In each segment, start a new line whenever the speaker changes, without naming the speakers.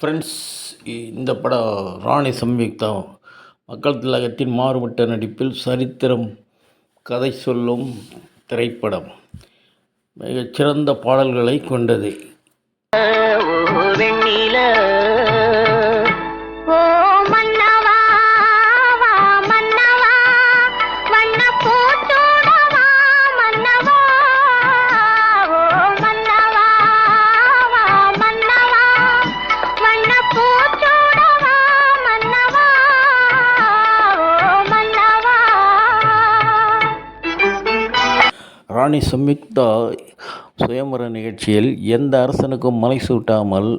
Friends இந்த படம் ராணி சம்யுக்தா. மக்கள் திலகத்தின் மாறுபட்ட நடிப்பில் சரித்திரம் கதை சொல்லும் திரைப்படம். மிகச்சிறந்த பாடல்களை கொண்டது. ராணி சம்யுக்தா சுயம்பர நிகழ்ச்சியில் எந்த அரசனுக்கும் மலை சூட்டாமல்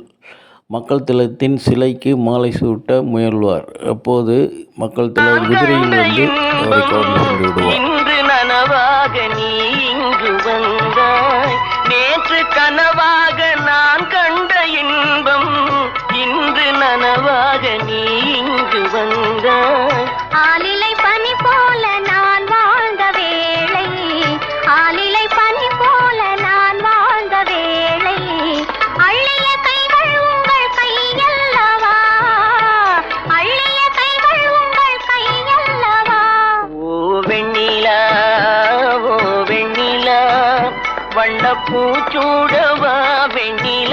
மக்கள் திலகத்தின் சிலைக்கு மாலை சூட்ட முயல்வார். அப்போது மக்கள் திலக குதிரையில் வந்து அவரை கவர்ந்து சென்று விடுவார்.
இன்று நனவாக நீ இங்கு வந்தாய். நேற்று கனவாக நான் கண்ட இன்பம் இன்று நனவாக நீ இங்கு வந்தாய். వెన్నెలా ఓ వెన్నెలా వన్నపూ చూడవా వెన్నెలా?